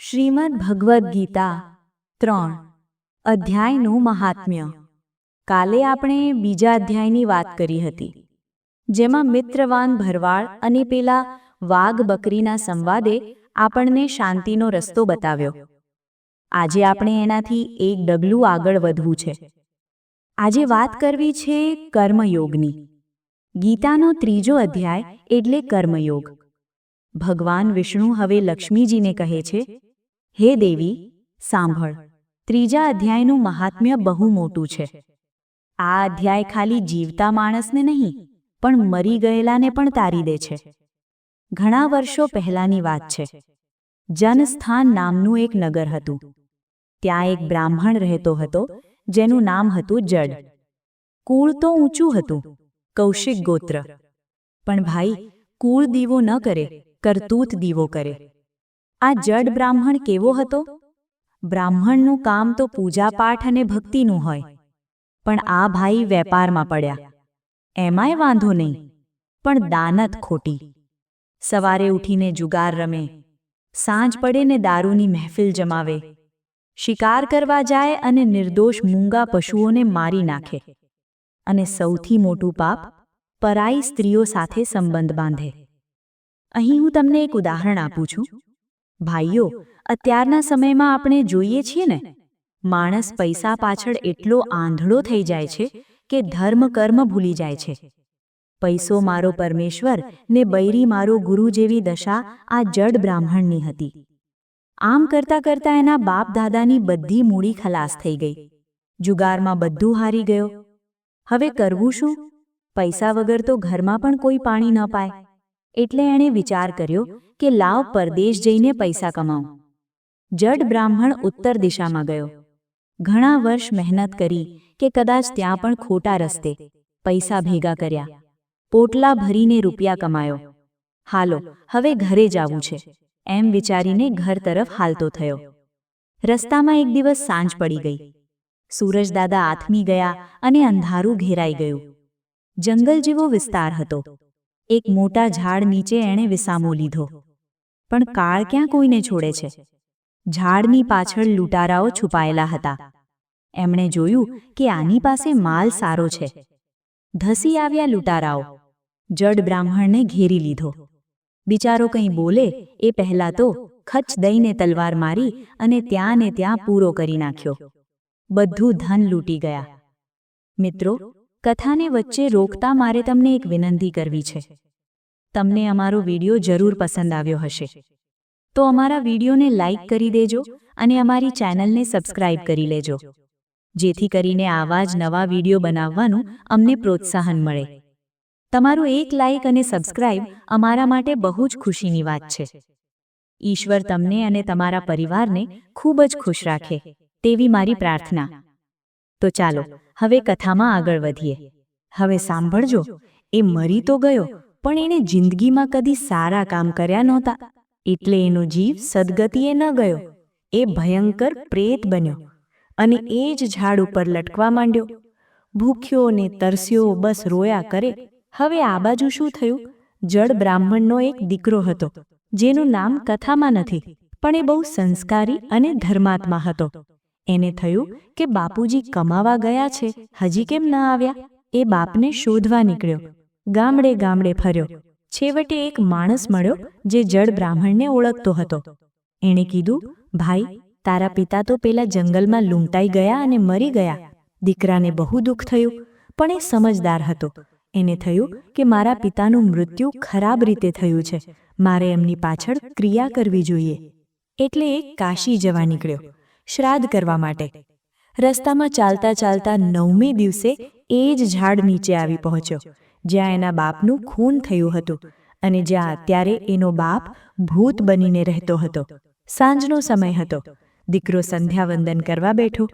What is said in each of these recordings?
શ્રીમદ ભગવદ્ ગીતા ત્રણ, અધ્યાયનું મહાત્મ્ય. કાલે આપણે બીજા અધ્યાયની વાત કરી હતી, જેમાં મિત્રવાન ભરવાડ અને પેલા વાઘ બકરીના સંવાદે આપણને શાંતિનો રસ્તો બતાવ્યો. આજે આપણે એનાથી એક ડગલું આગળ વધવું છે. આજે વાત કરવી છે કર્મયોગની. ગીતાનો ત્રીજો અધ્યાય એટલે કર્મયોગ. ભગવાન વિષ્ણુ હવે લક્ષ્મીજીને કહે છે હે દેવી, સાંભળ. ત્રીજા અધ્યાયનું મહાત્મ્ય બહુ મોટું છે. આ અધ્યાય ખાલી જીવતા માણસને નહીં, પણ મરી ગયેલાને પણ તારી દે છે. ઘણા વર્ષો પહેલાની વાત છે. જનસ્થાન નામનું એક નગર હતું. ત્યાં એક બ્રાહ્મણ રહેતો હતો, જેનું નામ હતું જડ. કુળ તો ઊંચું હતું, કૌશિક ગોત્ર. પણ ભાઈ, કુળ દીવો ન કરે, કરતૂત દીવો કરે. આ જડ બ્રાહ્મણ કેવો હતો? બ્રાહ્મણનું કામ તો પૂજાપાઠ અને ભક્તિનું હોય, પણ આ ભાઈ વેપારમાં પડ્યા. એમાંય વાંધો નહીં, પણ દાનત ખોટી. સવારે ઉઠીને જુગાર રમે, સાંજ પડે ને દારૂની મહેફિલ જમાવે. શિકાર કરવા જાય અને નિર્દોષ મૂંગા પશુઓને મારી નાખે. અને સૌથી મોટું પાપ, પરાઈ સ્ત્રીઓ સાથે સંબંધ બાંધે. અહીં હું તમને એક ઉદાહરણ આપું છું. ભાઈઓ, અત્યારના સમયમાં આપણે જોઈએ છીએ ને, માણસ પૈસા પાછળ એટલો આંધળો થઈ જાય છે કે ધર્મ કર્મ ભૂલી જાય છે. પૈસો મારો પરમેશ્વર ને બૈરી મારો ગુરુ જેવી દશા આ જડ બ્રાહ્મણની હતી. આમ કરતા કરતા એના બાપ દાદાની બધી મૂડી ખલાસ થઈ ગઈ. જુગારમાં બધું હારી ગયો. હવે કરવું શું? પૈસા વગર તો ઘરમાં પણ કોઈ પાણી ન પાય. એટલે એણે વિચાર કર્યો કે લાવ પરદેશ જઈને પૈસા કમાઉં. જડ બ્રાહ્મણ ઉત્તર દિશામાં ગયો. ઘણા વર્ષ મહેનત કરી કે કદાચ ત્યાં પણ ખોટા રસ્તે પૈસા ભેગા કર્યા. પોટલા ભરીને રૂપિયા કમાયો. હાલો, હવે ઘરે જાવું છે, એમ વિચારીને ઘર તરફ હાલતો થયો. રસ્તામાં એક દિવસ સાંજ પડી ગઈ. સૂરજદાદા આથમી ગયા અને અંધારું ઘેરાઈ ગયું. જંગલ જેવો વિસ્તાર હતો. એક મોટા ઝાડ નીચે એણે વિસામો લીધો. પણ કાળ ક્યાં કોઈને છોડે છે? ઝાડની પાછળ લૂંટારાઓ છુપાયેલા હતા. એમણે જોયું કે આની પાસે માલ સારો છે. ધસી આવ્યા લૂંટારાઓ. જડ બ્રાહ્મણને ઘેરી લીધો. બિચારો કંઈ બોલે એ પહેલા તો ખચ દઈને તલવાર મારી અને ત્યાં ને ત્યાં પૂરો કરી નાખ્યો. બધું ધન લૂંટી ગયા. મિત્રો કથાને વચ્ચે રોકતા મારે તમને એક વિનંતી કરવી છે. તમને અમારો વીડિયો જરૂર પસંદ આવ્યો હશે. તો અમારા વિડીયોને લાઇક કરી દેજો અને અમારી ચેનલને સબસ્ક્રાઇબ કરી લેજો. જેથી કરીને આવા જ નવા વીડિયો બનાવવાનું અમને પ્રોત્સાહન મળે. તમારું એક લાઇક અને સબસ્ક્રાઇબ અમારા માટે બહુ જ ખુશીની વાત છે. ઈશ્વર તમને અને તમારા પરિવારને ખૂબ જ ખુશ રાખે, તેવી મારી પ્રાર્થના. તો ચાલો હવે કથામાં આગળ વધીએ. હવે સાંભળજો, એ મરી તો ગયો, પણ એણે જિંદગીમાં કદી સારા કામ કર્યા નહોતા. એટલે એનો જીવ સદગતિએ ન ગયો. એ ભયંકર પ્રેત બન્યો અને એ જ ઝાડ ઉપર લટકવા માંડ્યો. ભૂખ્યો ને તરસ્યો બસ રોયા કરે. હવે આ બાજુ શું થયું? જડ બ્રાહ્મણનો એક દીકરો હતો, જેનું નામ કથામાં નથી, પણ એ બહુ સંસ્કારી અને ધર્માત્મા હતો. એને થયું કે બાપુજી કમાવા ગયા છે, હજી કેમ ન આવ્યા? એ બાપને શોધવા નીકળ્યો. ગામડે ગામડે ફર્યો. છેવટે એક માણસ મળ્યો જે જડ બ્રાહ્મણને ઓળખતો હતો. એણે કીધું, ભાઈ, તારા પિતા તો પેલા જંગલમાં લૂંટાઈ ગયા અને મરી ગયા. દીકરાને બહુ દુઃખ થયું. પણ એ સમજદાર હતો. એને થયું કે મારા પિતાનું મૃત્યુ ખરાબ રીતે થયું છે. મારે એમની પાછળ ક્રિયા કરવી જોઈએ. એટલે એ કાશી જવા નીકળ્યો. શ્રાદ્ધ કરવા માટે. રસ્તામાં ચાલતા ચાલતા નવમી દિવસે એ જ ઝાડ નીચે આવી પહોંચ્યો, જ્યાં એના બાપનું ખૂન થયું હતું અને જ્યાં અત્યારે એનો બાપ ભૂત બનીને રહેતો હતો. સાંજનો સમય હતો. દીકરો સંધ્યાવંદન કરવા બેઠો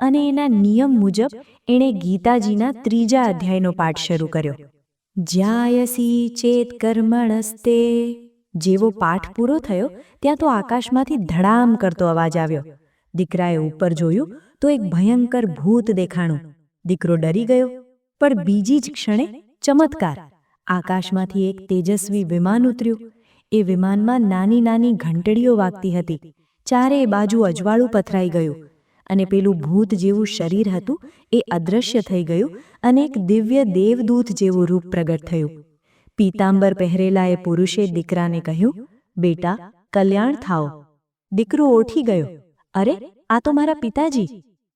અને એના નિયમ મુજબ એણે ગીતાજીના ત્રીજા અધ્યાયનો પાઠ શરૂ કર્યો. જ્યાયસી ચેત કર્મણસ્તે. જેવો પાઠ પૂરો થયો, ત્યાં તો આકાશમાંથી ધડામ કરતો અવાજ આવ્યો. દીકરાએ ઉપર જોયું તો એક ભયંકર ભૂત દેખાણું. દીકરો ડરી ગયો, પણ બીજી જ ક્ષણે ચમત્કાર. આકાશમાંથી એક તેજસ્વી વિમાન ઉતર્યું. એ વિમાનમાં નાની નાની ઘંટડીઓ વાગતી હતી. ચારે બાજુ અજવાળું પથરાઈ ગયું અને પેલું ભૂત જેવું શરીર હતું એ અદૃશ્ય થઈ ગયું અને એક દિવ્ય દેવદૂત જેવું રૂપ પ્રગટ થયું. પીતાંબર પહેરેલા એ પુરુષે દીકરાને કહ્યું, બેટા, કલ્યાણ થાઓ. દીકરો ઓઠી ગયો. અરે, આ તો મારા પિતાજી.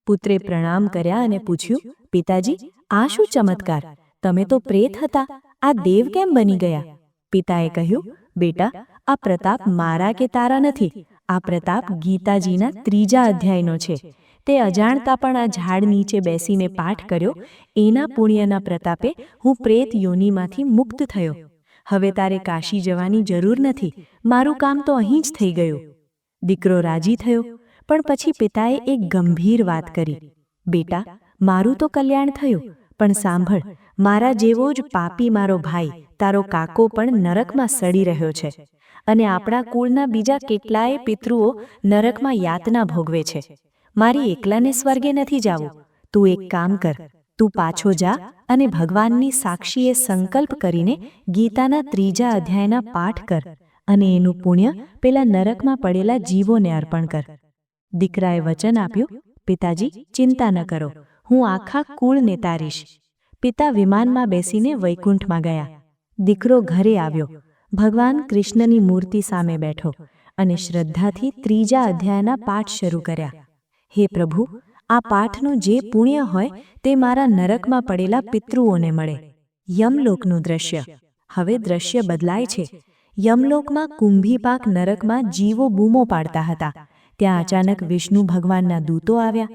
પુત્રે પ્રણામ કર્યા અને પૂછ્યું, પિતાજી, આ શું ચમત્કાર? તમે તો પ્રેત હતા. આ દેવ કેમ બની ગયા? પિતાએ કહ્યું, બેટા, આ પ્રતાપ મારા કે તારા નથી. આ પ્રતાપ ગીતાજીના ત્રીજા અધ્યાયનો છે. તે અજાણતા પણ આ ઝાડ નીચે બેસીને પાઠ કર્યો. એના પુણ્યના પ્રતાપે હું પ્રેત યોનિમાંથી મુક્ત થયો. હવે તારે કાશી જવાની જરૂર નથી. મારું કામ તો અહીં જ થઈ ગયું. દીકરો રાજી થયો. પણ પછી પિતાએ એક ગંભીર વાત કરી. બેટા, મારું તો કલ્યાણ થયું, પણ સાંભળ, મારા જેવો જ પાપી મારો ભાઈ, તારો કાકો પણ નરકમાં સડી રહ્યો છે અને આપણા કુળના બીજા કેટલાય પિતૃઓ નરકમાં યાતના ભોગવે છે. મારી એકલાને સ્વર્ગે નથી જાવું. તું એક કામ કર, તું પાછો જા અને ભગવાનની સાક્ષીએ સંકલ્પ કરીને ગીતાના ત્રીજા અધ્યાયના પાઠ કર અને એનું પુણ્ય પેલા નરકમાં પડેલા જીવોને અર્પણ કર. દીકરાએ વચન આપ્યું, પિતાજી, ચિંતા ન કરો, હું આખા કુળને તારીશ. પિતા વિમાનમાં બેસીને વૈકુંઠમાં ગયા. દીકરો ઘરે આવ્યો. ભગવાન કૃષ્ણની મૂર્તિ સામે બેઠો અને શ્રદ્ધાથી ત્રીજા અધ્યાયના પાઠ શરૂ કર્યા. હે પ્રભુ, આ પાઠનું જે પુણ્ય હોય તે મારા નરકમાં પડેલા પિતૃઓને મળે. યમલોકનું દ્રશ્ય. હવે દ્રશ્ય બદલાય છે. યમલોકમાં કુંભીપાક નરકમાં જીવો બૂમો પાડતા હતા. ત્યાં અચાનક વિષ્ણુ ભગવાનના દૂતો આવ્યા.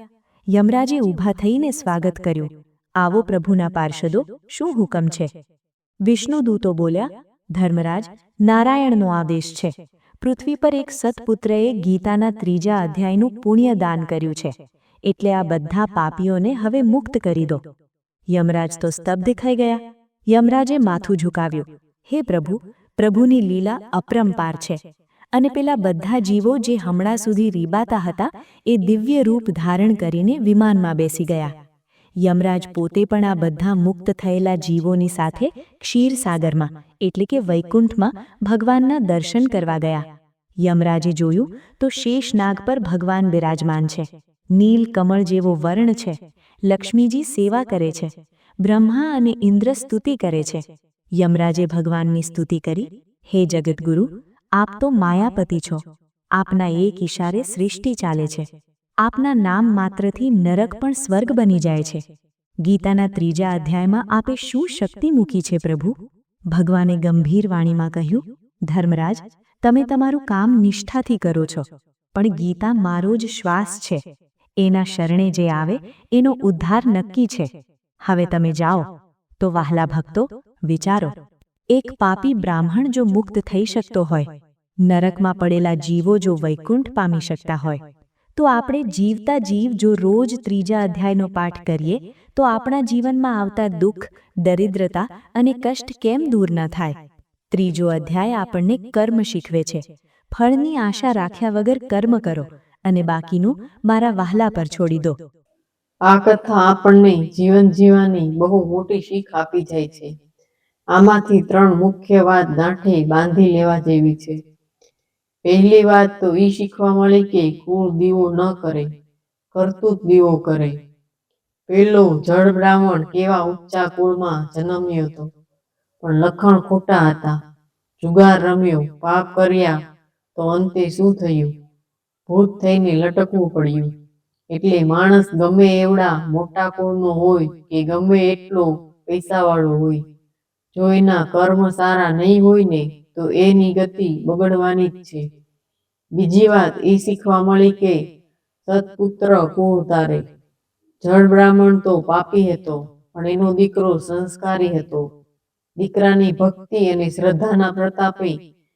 યમરાજે ઊભા થઈને સ્વાગત કર્યું. આવો પ્રભુના પાર્ષદો, શું હુકમ છે? વિષ્ણુ દૂતો બોલ્યા, ધર્મરાજ, નારાયણનો આદેશ છે. પૃથ્વી પર એક સત્પુત્રએ ગીતાના ત્રીજા અધ્યાયનું પુણ્ય દાન કર્યું છે. એટલે આ બધા પાપીઓને હવે મુક્ત કરી દો. યમરાજ તો સ્તબ્ધ થઈ ગયા. યમરાજે માથું ઝુકાવ્યું. હે પ્રભુ, પ્રભુની લીલા અપરંપાર છે. અને પેલા બધા જીવો જે હમણાં સુધી રીબાતા હતા, એ દિવ્ય રૂપ ધારણ કરીને વિમાનમાં બેસી ગયા. યમરાજ પોતે પણ આ બધા મુક્ત થયેલા જીવોની સાથે ક્ષીરસાગરમાં, એટલે કે વૈકુંઠમાં, ભગવાનના દર્શન કરવા ગયા. યમરાજે જોયું, તો શેષનાગ પર ભગવાન બિરાજમાન છે. નીલ કમળ જેવો વર્ણ છે. લક્ષ્મીજી સેવા કરે છે. બ્રહ્મા અને ઇન્દ્ર સ્તુતિ કરે છે. યમરાજે ભગવાનની સ્તુતિ કરી, હે જગતગુરુ આપ તો માયાપતિ છો. આપના એક ઇશારે સૃષ્ટિ ચાલે છે. આપના નામ માત્રથી નરક પણ સ્વર્ગ બની જાય છે. ગીતાના ત્રીજા અધ્યાયમાં આપે શું શક્તિ મૂકી છે પ્રભુ? ભગવાને ગંભીર વાણીમાં કહ્યું, ધર્મરાજ, તમે તમારું કામ નિષ્ઠાથી કરો છો. પણ ગીતા મારો જ શ્વાસ છે. એના શરણે જે આવે, એનો ઉદ્ધાર નક્કી છે. હવે તમે જાઓ. તો વહાલા ભક્તો, વિચારો. એક પાપી બ્રાહ્મણ જો મુક્ત થઈ શકતો હોય, નરકમાં પડેલા જીવો જો વૈકુંઠ પામી શકતા હોય, તો આપણે જીવતા જીવ જો રોજ ત્રીજા અધ્યાયનો પાઠ કરીએ, તો આપણા જીવનમાં આવતા દુઃખ, દરિદ્રતા અને કષ્ટ કેમ દૂર ન થાય? ત્રીજો અધ્યાય આપણને કર્મ શીખવે છે. ફળની આશા રાખ્યા વગર કર્મ કરો અને બાકીનું મારા વહાલા પર છોડી દો. આ કથા આપણને જીવન જીવવાની બહુ મોટી શીખ આપી જાય છે. આમાંથી ત્રણ મુખ્ય વાત ગાંઠે બાંધી લેવા જેવી છે. પહેલી વાત તો એ શીખવા મળી કે કુળ દીવો ન કરે, કરતૂત દીવો કરે. પેલો જળ બ્રાહ્મણ કેવા ઊંચા કુળમાં જન્મ્યો હતો. પણ લખણ ખોટા હતા. જુગાર રમ્યો, પાપ કર્યા, તો અંતે શું થયું? ભૂત થઈને લટકવું પડ્યું. એટલે માણસ ગમે એવડા મોટા કુળનો હોય કે ગમે એટલો પૈસાવાળો હોય. જો એના કર્મ સારા નહીં હોય ને, તો એની ગતિ બગડવાની જ છે. બીજી વાત એ શીખવા મળી કે સત્પુત્ર કુળ તારે? જળ બ્રાહ્મણ તો પાપી હતો, પણ એનો દીકરો સંસ્કારી હતો. દીકરાની ભક્તિ અને શ્રદ્ધાના પ્રતાપે